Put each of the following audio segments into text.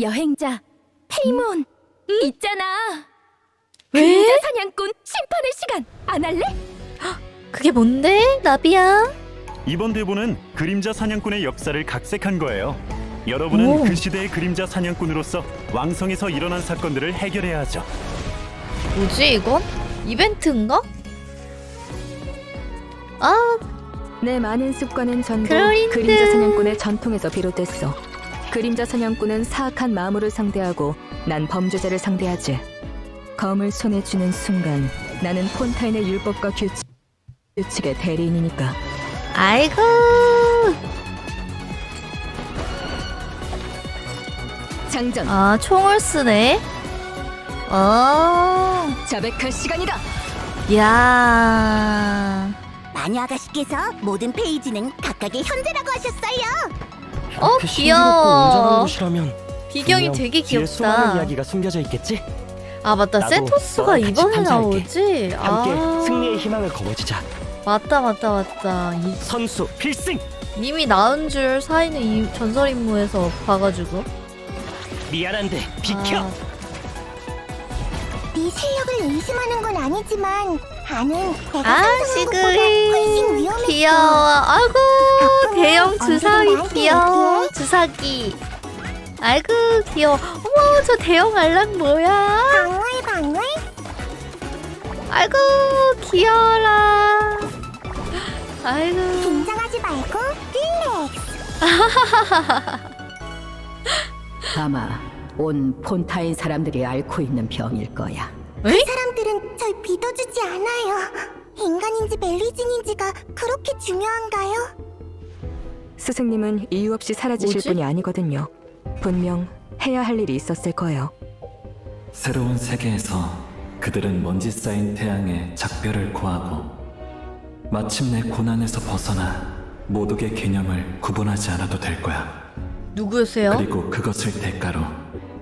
여행자 페이몬 있잖아. 왜? 그림자 사냥꾼 심판의 시간 안 할래? 그게 뭔데? 나비야? 이번 대본은 그림자 사냥꾼의 역사를 각색한 거예요. 여러분은 오. 그 시대의 그림자 사냥꾼으로서 왕성에서 일어난 사건들을 해결해야 하죠. 뭐지 이건? 이벤트인가? 아, 내 많은 습관은 전부 클로린드. 그림자 사냥꾼의 전통에서 비롯됐어. 그림자 사냥꾼은 사악한 마물을 상대하고 난 범죄자를 상대하지. 검을 손에 쥐는 순간 나는 폰타인의 율법과 규칙, 규칙의 대리인이니까. 아이고. 장전, 아, 총을 쓰네. 어, 자백할 시간이다. 야. 마녀 아가씨께서 모든 페이지는 각각의 현재라고 하셨어요. 어, 귀여워. 곳이라면 비경이 분명 되게 뒤에 수많은 귀엽다. 이야기가 숨겨져 있겠지. 아, 맞다. 나도 세토스가 너랑 같이 이번에 탐사할게. 나오지? 함께 아, 승리의 희망을 거머쥐자. 맞다, 맞다, 맞다. 이, 선수 필승. 이미 나은 줄 사이는 이 전설 임무에서 봐가지고. 미안한데 비켜. 아, 네 실력을 의심하는 건 아니지만 나는 내가 아, 상상한 것보다 훨씬 시그리 위험했어. 귀여워. 아이고 대형 주사위 귀여워. 주사기. 아이고 귀여워. 어머 저 대형 알람 뭐야? 방울 방울 아이고 귀여워라. 아이고 긴장하지 말고 릴렉스. 아마 온 폰타인 사람들이 앓고 있는 병일 거야. 그 사람들은 절 믿어주지 않아요. 인간인지 멜리진인지가 그렇게 중요한가요? 스승님은 이유 없이 사라지실 뭐지? 분이 아니거든요. 분명 해야 할 일이 있었을 거예요. 새로운 세계에서 그들은 먼지 쌓인 태양의 작별을 고하고 마침내 고난에서 벗어나 모독의 개념을 구분하지 않아도 될 거야. 누구세요? 그리고 그것을 대가로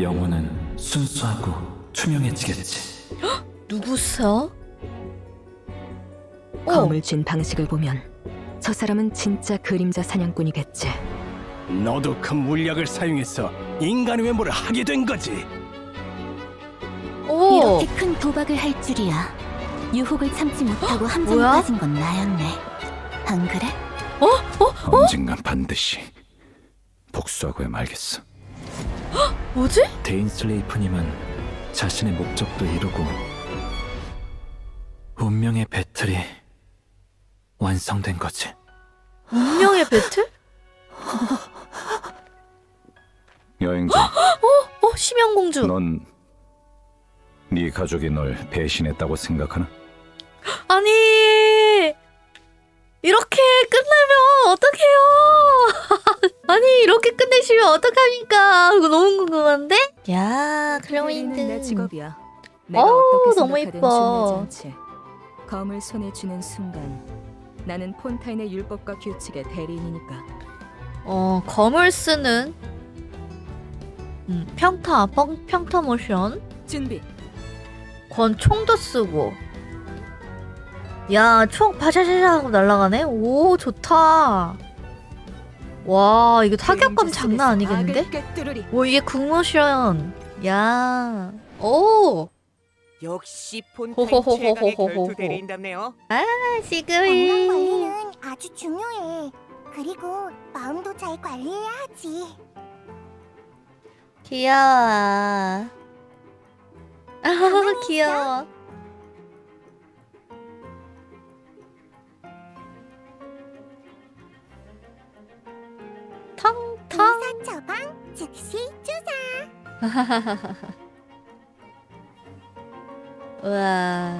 영혼은 순수하고 투명해지겠지. 누구세요? 어, 검을 쥔 방식을 보면 저 사람은 진짜 그림자 사냥꾼이겠지. 너도 그 물약을 사용해서 인간의 외모를 하게 된 거지. 오 이렇게 큰 도박을 할 줄이야. 유혹을 참지 못하고 함정에 뭐야? 빠진 건 나였네. 안 그래? 언젠간 반드시 복수하고야 말겠어. 뭐지? 데인 슬레이프님은 자신의 목적도 이루고 운명의 배틀이 완성된 거지. 운명의 배틀? 여행자, 어 심영공주. 넌 네 가족이 널 배신했다고 생각하나? 아니 이렇게 끝내면 어떡해요 아니 이렇게 끝내시면 어떡합니까 이거 너무 궁금한데 야내 클로인드 직업이야. 내가 어우, 어떻게 너무 생각하든 예뻐. 중요하지 않지. 검을 손에 쥐는 순간 나는 폰타인의 율법과 규칙의 대리인이니까. 어 검을 쓰는 음, 평타 펑, 평타 모션. 준비. 권 총도 쓰고. 야 총 바샤샤샤 하고 날아가네? 오 좋다. 와 이거 타격감 장난 아니겠는데. 오 이게 국모션. 야 오 역시 호호호호호호호. 폰타인 최강의 결투 대리인답네요. 건강 시그리 관리는 아주 중요해. 그리고 마음도 잘 관리해야 하지. 귀여워 아 귀여워 텅텅 의사 처방 즉시 주사. 우와.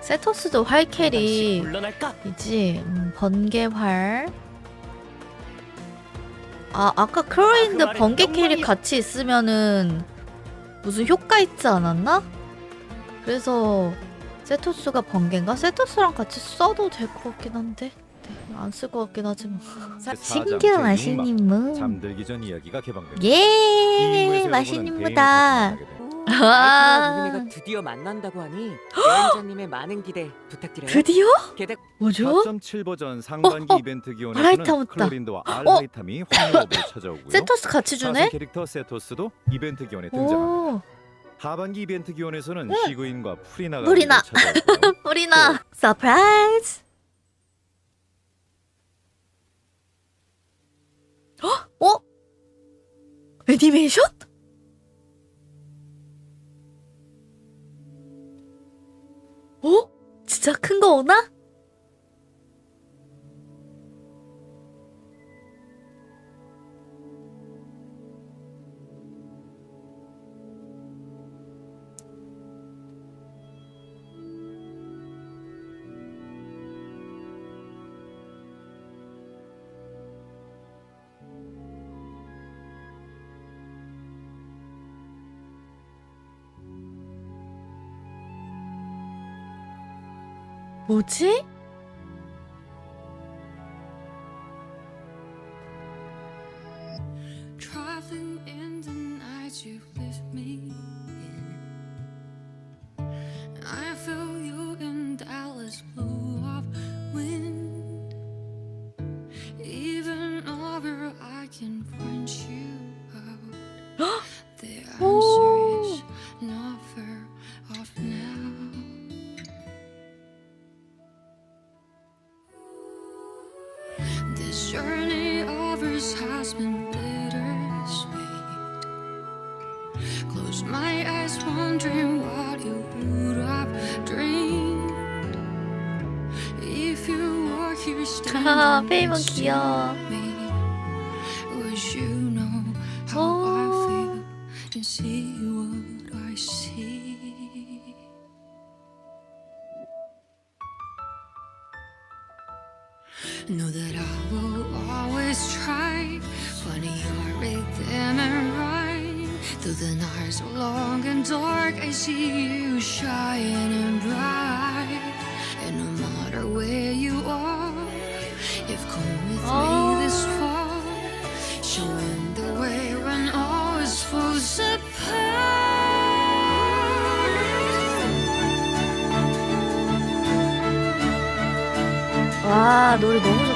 세토스도 활 다시 캐리 물러날까? 이지 음, 번개활. 아 아까 크로인드 아, 그 번개 많이- 같이 있으면은 무슨 효과 있지 않았나? 그래서 세토스가 번개인가? 세토스랑 같이 써도 될 것 같긴 한데. 네, 안쓸 것 같긴 하지만. 신규 마시님무 잠들기 전 이야기가 개방됩니다. 예 맛있는 무다 아. 루미네가 드디어 만난다고 하니 여행자님의 많은 기대 부탁드려요. 드디어? 게다가 뭐죠? 4.7 버전 상반기 어, 어. 이벤트 기원에서는. 클로린도와 알라이탐이 황홀업으로 찾아오고요. 세토스 같이 주네? 캐릭터 세토스도 이벤트 기원에 등장합니다. 오, 하반기 이벤트 기원에서는 시그인과 프리나가 프리나. 찾아오고요. 뿌리나. 서프라이즈. 헉? 어? 애니메이션? 어? 진짜 큰 거 오나? 뭐지? of ours has been bittersweet. Close my eyes, wondering what you would have dreamed if you were here 하하, standing 페이몬 next to 귀여워. me. Would you know how 어. I feel and see what I see? Know that I will always try Finding your rhythm and rhyme Through the nights so long and dark I see you shining bright And no matter where you are You've come with me this far Showing the way when all is falls apart 와, 노래 너무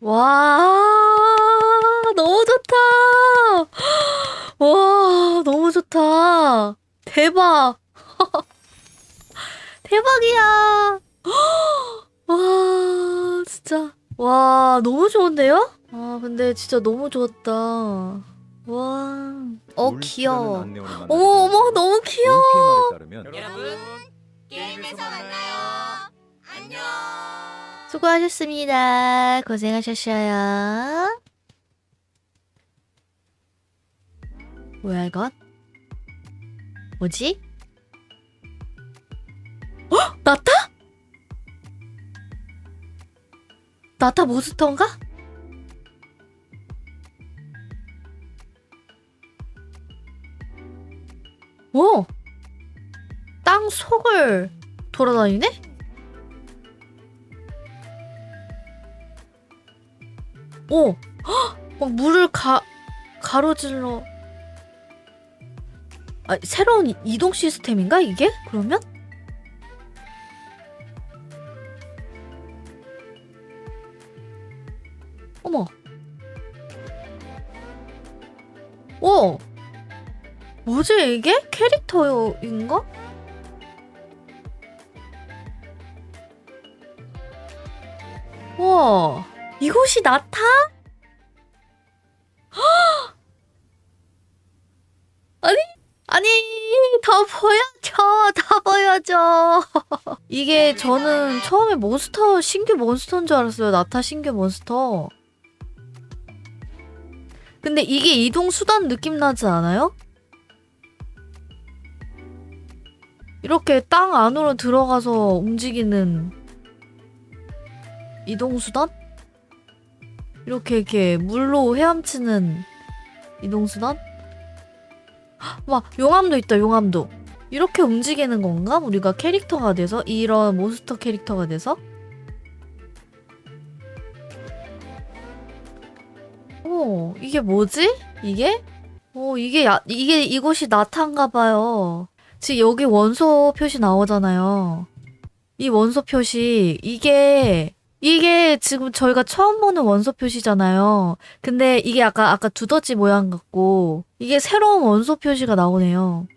와, 너무 좋다. 와, 너무 좋다. 대박. 대박이야. 와, 진짜. 와, 너무 좋은데요? 아, 근데 진짜 너무 좋았다. 와. 어, 귀여워. 어머, 어머, 너무 귀여워. 여러분 게임에서 만나요. 안녕. 수고하셨습니다. 고생하셨어요. 뭐야 이건? 뭐지? 어? 나타? 나타 모스터인가? 오! 땅 속을 돌아다니네? 오! 헉! 막 물을 가, 가로질러. 아, 새로운 이- 이동 시스템인가, 이게? 그러면? 어머. 오! 뭐지 이게? 캐릭터인가? 와 이곳이 나타? 아니 아니 더 보여줘 다 보여줘 이게 저는 처음에 몬스터 신규 몬스터인 줄 알았어요 나타 신규 몬스터 근데 이게 이동 수단 느낌 나지 않아요? 이렇게 땅 안으로 들어가서 움직이는 이동 수단? 이렇게 이렇게 물로 헤엄치는 이동 수단? 와 용암도 있다 용암도 이렇게 움직이는 건가? 우리가 캐릭터가 돼서 이런 몬스터 캐릭터가 돼서? 오 이게 뭐지? 이게? 오 이게 야, 이게 이곳이 나타인가 봐요. 지금 여기 원소 표시 나오잖아요. 이 원소 표시 이게 이게 지금 저희가 처음 보는 원소 표시잖아요. 근데 이게 아까 아까 두더지 모양 같고 이게 새로운 원소 표시가 나오네요.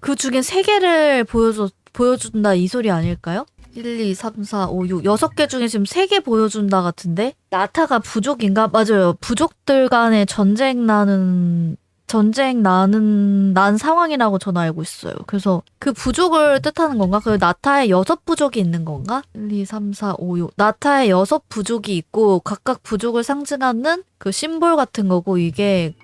그 중에 세 개를 보여줘 보여준다 이 소리 아닐까요? 1, 2, 3, 4, 5, 6 여섯 개 중에 지금 세 개 보여준다 같은데 나타가 부족인가? 맞아요. 부족들 간의 전쟁 나는 전쟁 나는 난 상황이라고 저는 알고 있어요. 그래서 그 부족을 뜻하는 건가? 그 나타에 여섯 부족이 있는 건가? 1, 2, 3, 4, 5, 6. 나타에 여섯 부족이 있고 각각 부족을 상징하는 그 심볼 같은 거고 이게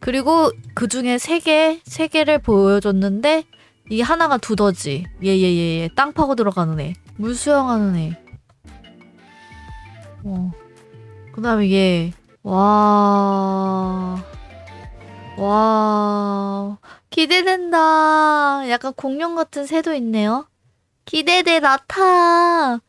그리고 그 중에 세 개, 세 개를 보여줬는데 이게 하나가 두더지. 예예예 예, 땅 파고 들어가는 애. 물 수영하는 애. 어. 그다음에 얘. 와. 와. 기대된다. 약간 공룡 같은 새도 있네요. 기대돼 나타.